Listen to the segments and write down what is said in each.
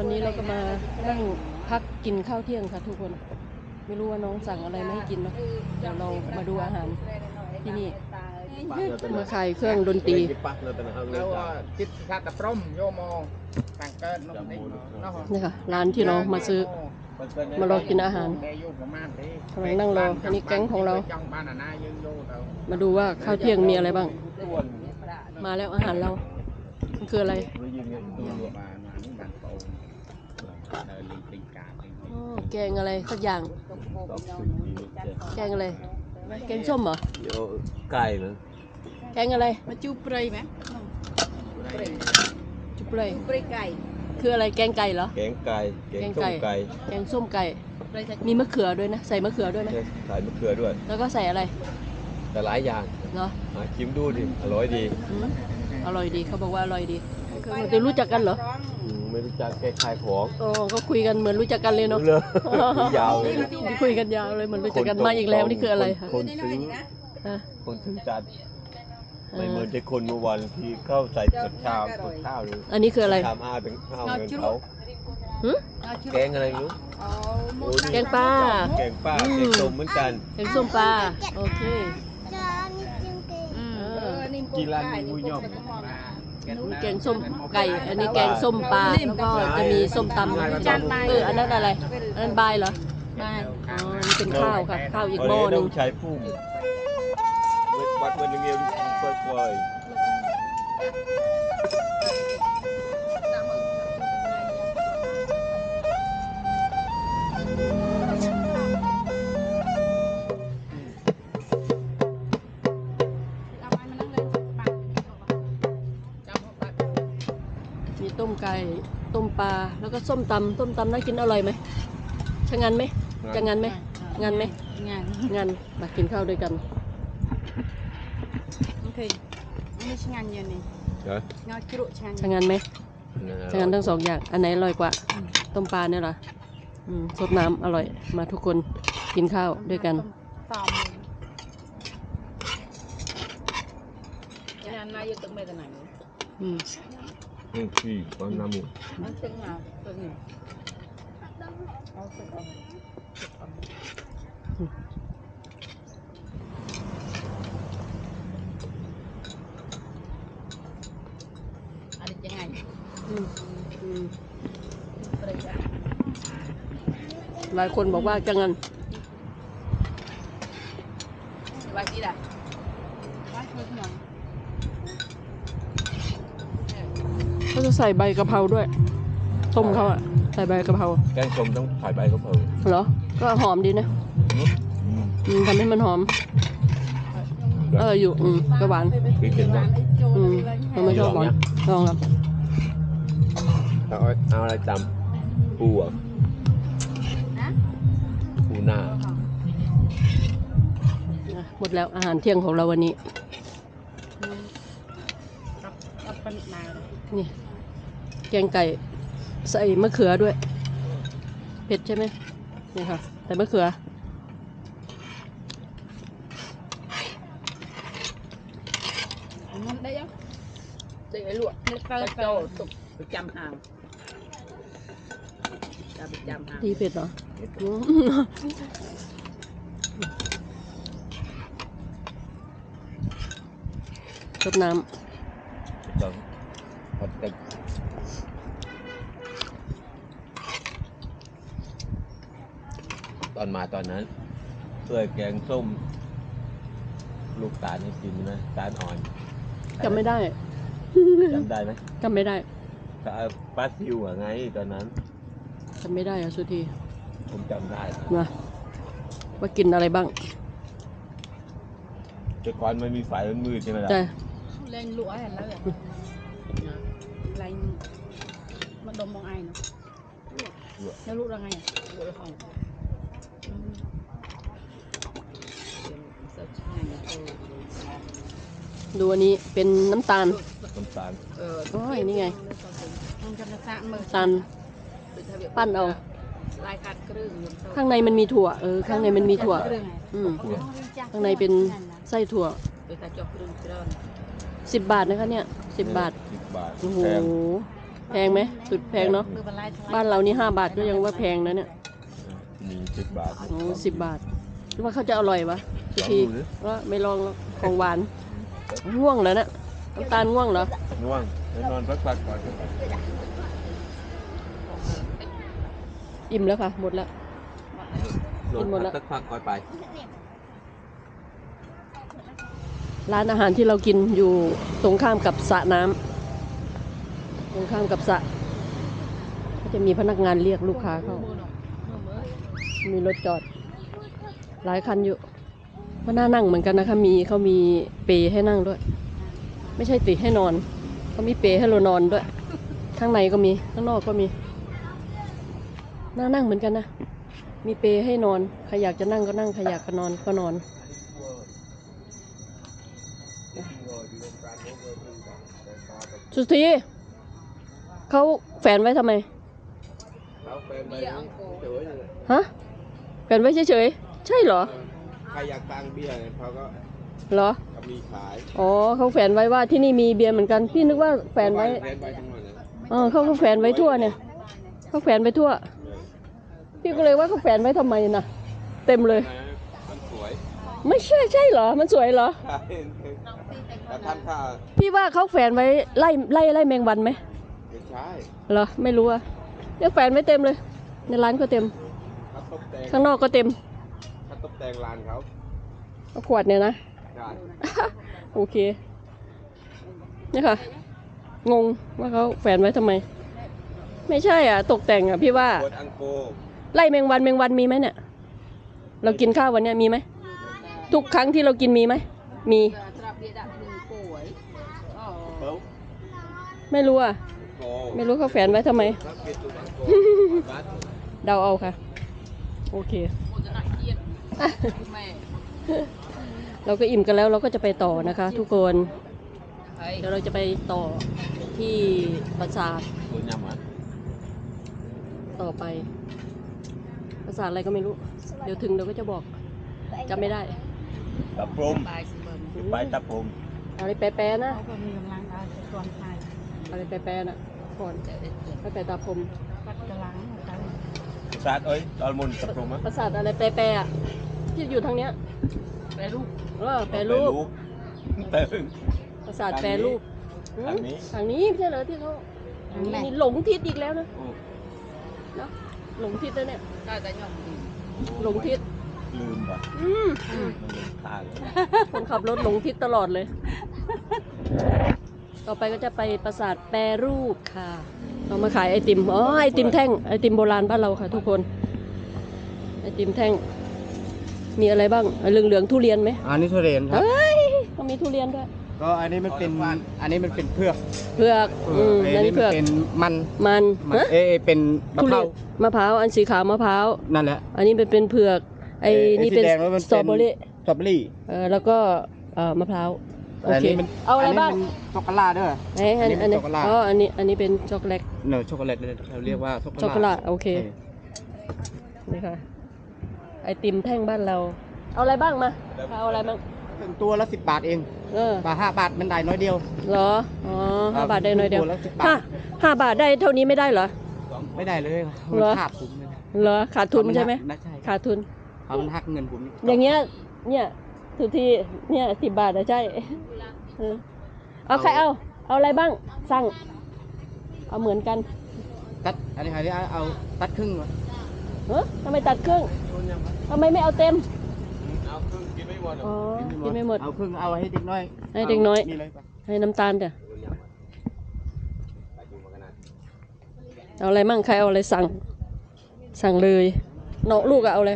อนนี้เราก็มานั่งพักกินข้าวเที่ยงค่ะทุกคน ไม่รู้ว่าน้องสั่งอะไรมาให้กินเนาะเดี๋ยวเรามาดูอาหารที่นี่ มาขายเครื่องดนตรีปักเลยแต่นะครับแล้วจิตชาติพรหมโยมต่างเกิดนมเด็กเนาะนี่ค่ะร้านที่เรามาซื้อ มารอกินอาหารกำลังนั่งรออันนี้แก๊งของเรา มาดูว่าข้าวเที่ยงมีอะไรบ้าง มาแล้วอาหารเรา มันคืออะไร อ๋อแกงอะไรสักอย่าง แกงอะไร แกงส้มเหรอเดี๋ยวไก่นะแกงอะไร มาจูเปรยไหมจุบเลยเปรยไก่ คืออะไร แกงไก่เหรอ แกงไก่ แกงส้มไก่ แกงส้มไก่เปรยจะมีมะเขือด้วยนะ ใส่มะเขือด้วยไหมใส่มะเขือด้วย แล้วก็ใส่อะไร แต่หลายอย่าง เนาะอะชิมดูดิ อร่อยดีอืมอร่อยดี เขาบอกว่าอร่อยดีเดี๋ยวรู้จักกันเหรออืม ไม่รู้จักแกขายของอ๋อก็คุยกันเหมือนรู้จักกันเลยเนาะเลยยาวเลยคุยกันยาวเลยเหมือนรู้จักกันมาอีกแล้วนี่คืออะไรคะคนซื้ออะคนซื้อจัดเอไม่เหมืออนแต่คนเมื่อวันที่เข้าใส่กับชามกับข้าวเลยอันนี้คืออะไรทำอาเป็นข้าวเงินเขาหึแกงอะไรไม่รู้โอ้นี่แกงปลาแกงป้าอืมแกงส้มเหมือนกันแกงส้มปลาโอเคอืมเอเอออนี่กีฬามีมุยยอม แกงส้มไก่ อันนี้แกงส้มปลาแล้วก็จะมีส้มตำจานใบเอออันนั้นอะไรอันนั้นบายเหรอใบอ๋อนี่เป็นข้าวค่ะข้าวอีกหม้อหนึ่งต้องใช้พุ่มวั ไก่ต้มปลาแล้วก็ส้มตำส้มตำน่ากินอร่อยไหมชะงันไหมจะงันไหมงันไหมงานงันมากินข้าวด้วยกันโอเคนี่ช่างงานเย็นนี่ๆเหรองานกรุช่างชะงันไหมชะงันทั้งสองอย่างอันไหนอร่อยกว่าต้มปลาเนี่ยเหรออืมสดน้ำอร่อยมาทุกคนกินข้าวด้วยกันต่อมงานนายตึกไม่ตไหนอืม อืมพี่ความน้ำมูกมันตึกมาตึกนี่เอาตึกเอาอันนี้ยังไงหลายคนบอกว่าจะงัน ไว้ที่ละไว้ที่หน่อย เขาจะ ใส่ใบกะเพราด้วย ต้มเขาอะใส่ใบกะเพราแกงส้มต้องใส่ใบกะเพราเหรอ ก็หอมดีนะอืมอืมทำให้มันหอม เอออยู่อืมก็หวานพี่กินยังอืมเราไม่ชอบหวานลองครับเอาเอาอะไรจำปูอะนะปูหน้านะหมดแล้วอาหารเที่ยงของเราวันนี้รับรับปนิมาเลยนี่ แกงไก่ใส่มะเขือด้วย เผ็ดใช่ไหมนี่ค่ะ ใส่มะเขือ มันได้ยังเด็กไอ้ลวกไม่เปิดโตตุกประจำห่างจะประจำห่างที่เผ็ดเหรออืมรดน้ต้ องผัดกะตอนมาตอนนั้นเพื่อแกงส้ม ลูกตาลให้กินนะตาลอ่อนำจำไม่ได้จำได้ไหมจำไม่ได้ก็เอาปลาซิวอะไงตอนนั้นจำไม่ได้อะสุธีผมจำได้นะนะว่ากินอะไรบ้างแต่ก่อนมันมีไฟมันมืดใช่ไหมล่ะแต่เล่นลวกให้แล้วเลยไรมาดมมองไอ้เนาะแล้วรู้ยังไงอะลวกห้องเสิร์ฟช่างเออ ดูอันนี้เป็นน้ำตาล น้ำตาลเออโอ้ยนี่ไงมันจะมาสร้างมือตาลปั้นเอาลายคัดเครื่องอยู่ข้างในมันมีถั่ว เออ ข้างในมันมีถั่วเรื่องไงอืม ข้างในเป็นไส้ถั่วไปตาจอกเครื่องเครื่องสิบบาทนะคะเนี่ยสิบบาท สิบบาทโอ้โหแถมแพงไหม สุดแพงเนาะคือบันไลทลายบ้านเรานี่ห้าบาทก็ยังว่าแพงนะเนี่ย มีสิบบาทโอ้สิบบาทหรือว่าเขาจะอร่อยปะ ทุกทีว่าไม่ลองหรอกของหวานง่วงแล้วนะน้ำตาลง่วงเหรอง่วงไปนอนพักๆก่อนอิ่มแล้วค่ะ หมดแล้วนอนกินหมดแล้วพักๆก่อนไปร้านอาหารที่เรากินอยู่ตรงข้ามกับสระน้ำตรงข้ามกับสระก็จะมีพนักงานเรียกลูกค้าเข้า มีรถจอด หลายคันอยู่ ก็น่านั่งเหมือนกันนะคะ มีเขามีเปรให้นั่งด้วย ไม่ใช่ติให้นอนเขามีเปรให้เรานอนด้วย ข้างในก็มีข้างนอกก็มี น่านั่งเหมือนกันนะ มีเปรให้นอนใครอยากจะนั่งก็นั่งใครอยากจะนอนก็นอนสุธีเขาแฝนไว้ทำไมเขาเป็นไปเฉยๆเลยฮะแฝนไว้เฉยๆใช่เหรอ ใครอยากตังเบี้ยเนี่ยเขาก็เหรอ ก็มีขายอ๋อเขาแฝนไว้ว่าที่นี่มีเบียร์เหมือนกัน พี่นึกว่าแฝนไว้ แฟนไว้ทั้งหมดเลยเออเขาก็แฝนไว้ทั่วเนี่ยเขาแฝนไว้ทั่ว พี่ก็เลยว่าเขาแฝนไว้ทำไมนะเต็มเลยนะมันสวยไม่ใช่ใช่เหรอ มันสวยเหรอ ใช่แต่ท่านข้าพี่ว่าเขาแฝนไว้ไล่ไล่ไล่แมงวันไหมไม่ใช่เหรอไม่รู้อะเนี่ยแฝนไว้เต็มเลย ในร้านก็เต็ม เขาตบแต่งข้างนอกก็เต็มเขา ตบแต่งร้านเขาเอาขวดเนี่ยนะใช่โอเคนี่ค่ะ งงว่าเขาแฝนไว้ทำไม ไม่ใช่อะ ตกแต่งอะพี่ว่าโคตรอังโกไล่แมงวันแมงวันมีไหมเนี่ย เรากินข้าววันเนี้ยมีไหม ทุกครั้งที่เรากินมีไหม มีตราบเบียดักหนึ่งป่วยอ๋อเบิ้ลไม่รู้อะ โกไม่รู้เขาแฝนไว้ทำไม รับเก็บตัวอังโก บัสเดาเอาค่ะ โอเค โอ้จะนักเกียรติแม่ เราก็อิ่มกันแล้วเราก็จะไปต่อนะคะ ทุกคนเฮ้ยเดี๋ยวเราจะไปต่อที่ปราสาทตัวยำอะต่อไป ปราสาทอะไรก็ไม่รู้ เดี๋ยวถึงเดี๋ยวก็จะบอกจำไม่ได้ตะพรมตายสิเบิ่มไปตะพรมอะไรแปรๆนะเขาก็มีกำลังเอาจะตอนไทยอะไรแปรๆน่ะก่อนเดี๋ยวเดี๋ยวเดี๋ยวไปไปตาพรมปัดกำลัง หัวใจศาสตร์เอ้ยตอนมุนตะพรมอะปราสาทอะไรแปรๆอะที่อยู่ทางเนี้ยไปลูกเออแปรรูปเติมปราสาทแปรรูปทางนี้ทางนี้ไม่ใช่เหรอที่เขาทางนี้ นี่หลงทิศอีกแล้วนะโอ้เนาะหลงทิศแล้วเนี่ยได้แต่ย่อมดีหลงทิศลืมป่ะอืมมันลืมทางคนขับรถหลงทิศตลอดเลย ต่อไปก็จะไปปราสาทแปรรูปค่ะ เรามาขายไอติม อ๋อ ไอติมแท่ง ไอติมโบราณบ้านเราค่ะ ทุกคน ไอติมแท่ง มีอะไรบ้างเหลืองเหลืองๆทุเรียนไหมอันนี้ทุเรียนครับ เฮ้ยก็มีทุเรียนด้วย ก็อันนี้มันเป็น อันนี้มันเป็นเพือกเผือกอืมอันั่นนนี้เผืมันอก เป็นมันมันมัน ฮะเอยเป็นมะทุพเรีร้ายวนมะพร้าว อันสีขาวมะพร้าว นั่นแหละ อันนี้เป็นเป็นเผือก ไอ้เอ่อนี่เป็นไอ้สีแดงแล้วมันสตรอเบอรี่ สตรอเบอรี่ เออแล้วก็เอ่อมะพร้าว โอแต่อันเคนี้มันเอาอะไรบ้าง นนี้มันช็อกโกแลตด้วยไหนอันนี้อัอันนนี้นี้เป็นช็อกโกแลต อ๋ออันนี้อันนี้เป็นช็อกโกแลตเนอช็อกโกแลตเลยเราเรียกว่าช็อกโกแลตช็อกโกแลตโอเคนี่ค่ะไอติมแท่งบ้านเรา เอาอะไรบ้างมาเอาอะไรบ้างถึงตัวละสิบบาทเองเออ บาทห้าบาทมันได้น้อยเดียว เหรอ อ๋อห้าบาทได้หน่อยเดียวตัวละ10บาท ห้าห้าบาทได้เท่านี้ไม่ได้เหรอ ไม่ได้เลยครับเหรอมันขาดผมเลยเหรอ ขาดทุนใช่ไหมนะใช่ขาดทุนเขามันหักเงินผมนี่อย่างเงี้ย เนี่ย ทุกทีเนี่ยสิบบาทอะใช่เออเอาใครเอา เอาอะไรบ้าง สั่ง เอาเหมือนกัน ตัดอันนี้อันนี้เอาตัดครึ่งวะเฮ้ยทำไมตัดครึ่งทำไมไม่เอาเต็ม เอาครึ่งกินไม่หมดหรอกอ๋อกินไม่หมด เอาครึ่งเอาให้เด็กน้อย ให้เด็กน้อยนี่เลยปะให้น้ำตาลเดี๋ยวเอาอะไรมั่งใครเอาอะไรสั่ง สั่งเลยเนาะลูกอะเอาอะไร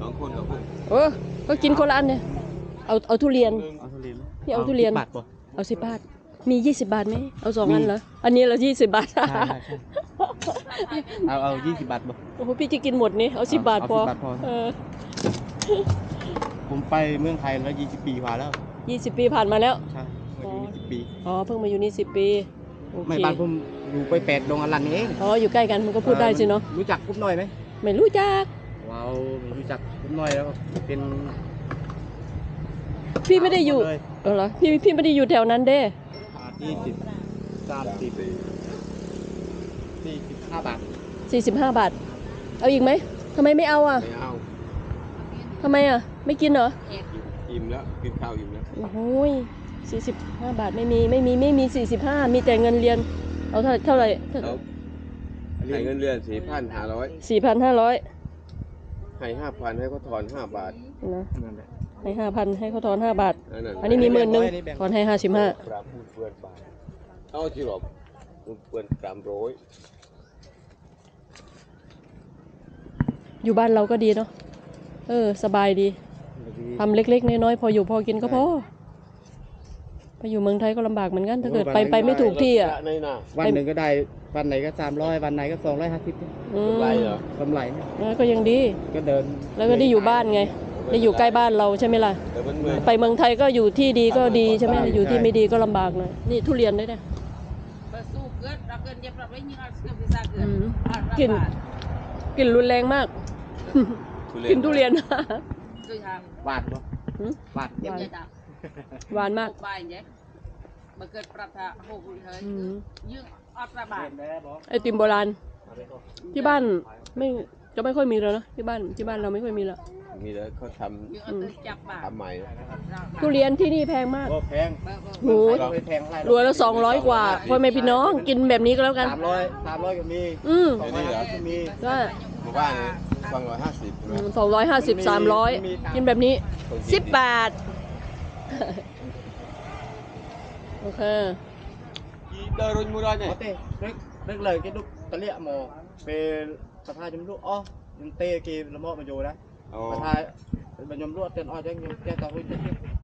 สองคนกับคุณเออ ก็กินคนละอันเนี่ยเอาเอาทุเรียน เอาทุเรียนไหมพี่เอาทุเรียนสิบบาทปะเอาสิบบาท มียี่สิบบาทไหมเอาสองอันเหรออันนี้เรายี่สิบบาทใช่ใช่ใช่เอาเอายี่สิบบาทปะโอ้โหพี่จะกินหมดนี่เอาสิบบาทเอาพอ10บาทพอ เออผมไปเมืองไทยแล้วยี่สิบปีกว่าแล้ว ยี่สิบปีผ่านมาแล้ว ใช่มาอยู่นี่สิบปี อ๋อเพิ่งมาอยู่นี่สิบปีโอไม่เคบ้านผมอยู่ไปแปดดงอลันนี่เองอ๋ออยู่ใกล้กันมันก็พูดได้สิเนาะรู้จักกุ๊บหน่อยไหมไม่รู้จัก ว้าวไม่รู้จักกุ๊บห น่อยแล้วเป็นพี่ไม่ได้อยู่ เลยเออเหรอพี่พี่ไม่ได้อยู่แถวนั้นเด้ยี่สิบสามสิบสี่สิบห้าบาทสี่สิบห้าบาท เอาอีกไหมทำไมไม่เอาอะไม่เอาทำไมอะ ไม่กินเหรอ อิ่มแล้วกินข้าวอิ่มแล้วโอ้โหสี่สิบห้าบาทไม่มีไม่มีไม่มีสี่สิบห้ามีแต่เงินเรียน เอาเท่าเท่าไหร่เอาให้เงินเดือนสี่พันห้าร้อยสี่พันห้าร้อย ให้ห้าพันให้เขาถอนห้าบาทนะนั่นแหละให้ห้าพันให้เขาทอนห้าบาท อันนั้นอันนี้มีหมื่นหนึ่งทอนให้ห้าสิบห้าปราบพูดเพื่อนบาทเอาที่หรอกพูดเพื่อนสามร้อยอยู่บ้านเราก็ดีเนาะเออ สบายดีทำเล็กๆ น้อยๆ พออยู่พอกินก็พอ ไปอยู่เมืองไทยก็ลำบากเหมือนกัน ถ้าเกิดไปไปไม่ถูกที่อะวันหนึ่งก็ได้วันไหนก็สามร้อยวันไหนก็สองร้อยห้าสิบอืมไรเหรอกำไรก็ยังดี ก็เดิน แล้วก็ได้อยู่บ้านไง ได้อยู่ใกล้บ้านเราใช่ไหมล่ะไปเมืองไทยก็อยู่ที่ดีก็ดีใช่ไหมอยู่ที่ไม่ดีก็ลำบากหน่อยนี่ทุเรียนได้วยนะ Besuk กลิ่นรุนแรงมากกลิ่นทุเรียน Itu บาทบ่หืม บาทดยว Bad. เนี่ หวานมากบเนี้ยมาเกิดประทะหกุยเฮ้ยยืงอัตราบาทไอติมโบราณ ที่บ้านไม่จะไม่ค่อยมีแล้วนะที่บ้านที่บ้านเราไม่ค่อยมีแล้วมีแล้วเขาทำทำใหม่ทุเรียนที่นี่แพงมากก็แพงเอร์ร์โหแพงรรัวละสองร้อยกว่าพ่อแม่พี่น้องกินแบบนี้ก็แล้วกัน สามร้อยสามร้อยก็มีอืมสองร้อยก็มีก็หมู่บ้านนี้งร้อยห้าสิบสองร้อยห้าสิบสามร้อยกินแบบนี้สิบแปด អូខេជីដើររុញមួយរាច់ហ្នឹងអត់ទេរឹករឹកលើគេដុកតលាក់មកពេលសភាខ្ញុំលក់អស់ខ្ញុំទេគេលំមកមកយកដែរអូសភាបើខ្ញុំលក់អត់ទាំងអស់អញ្ចឹងខ្ញុំផ្ទះតរុញទៅទៀត